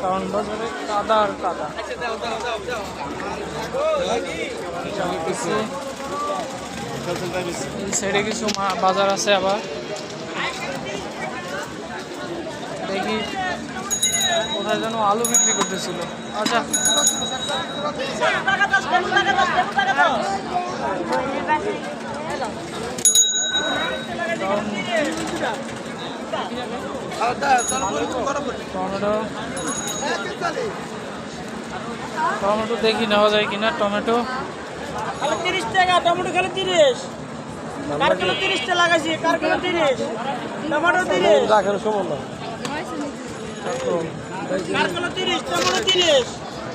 কারণ বাজারে কাদা আর কাদা। এই সাইডে কিছু বাজার আছে আবার। দেখি কোথায় যেন আলু বিক্রি করতেছিল। আচ্ছা। টমেটো। টমেটো দেখি নেওয়া যায় কিনা টমেটো। খালি তিরিশ টাকা টমেটো খালি তিরিশ। কার কিলো তিরিশটা লাগাইছি? কার কিলো তিরিশ? টমেটো তিরিশ? কার কিলো তিরিশ? টমেটো তিরিশ।